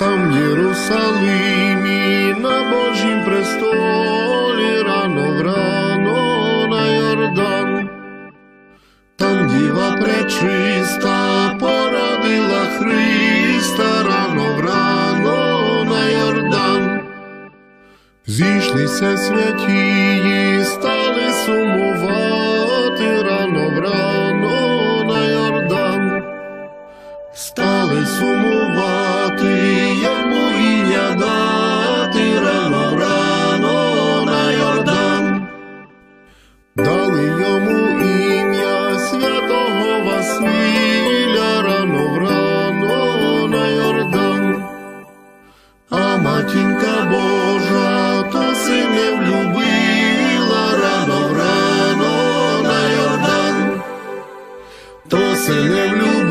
Там в Єрусалимі на Божім престолі рано рано на Йордан. Там діва пречиста породила Христа рано рано на Йордан. Зійшлися святії, стали сумувати рано рано на Йордан. Стали сумувати. дали йому ім'я святого Василя рано врано на Йордан, а матінка Божа то сини влюбила рано врано на Йордан, то сини влюбила.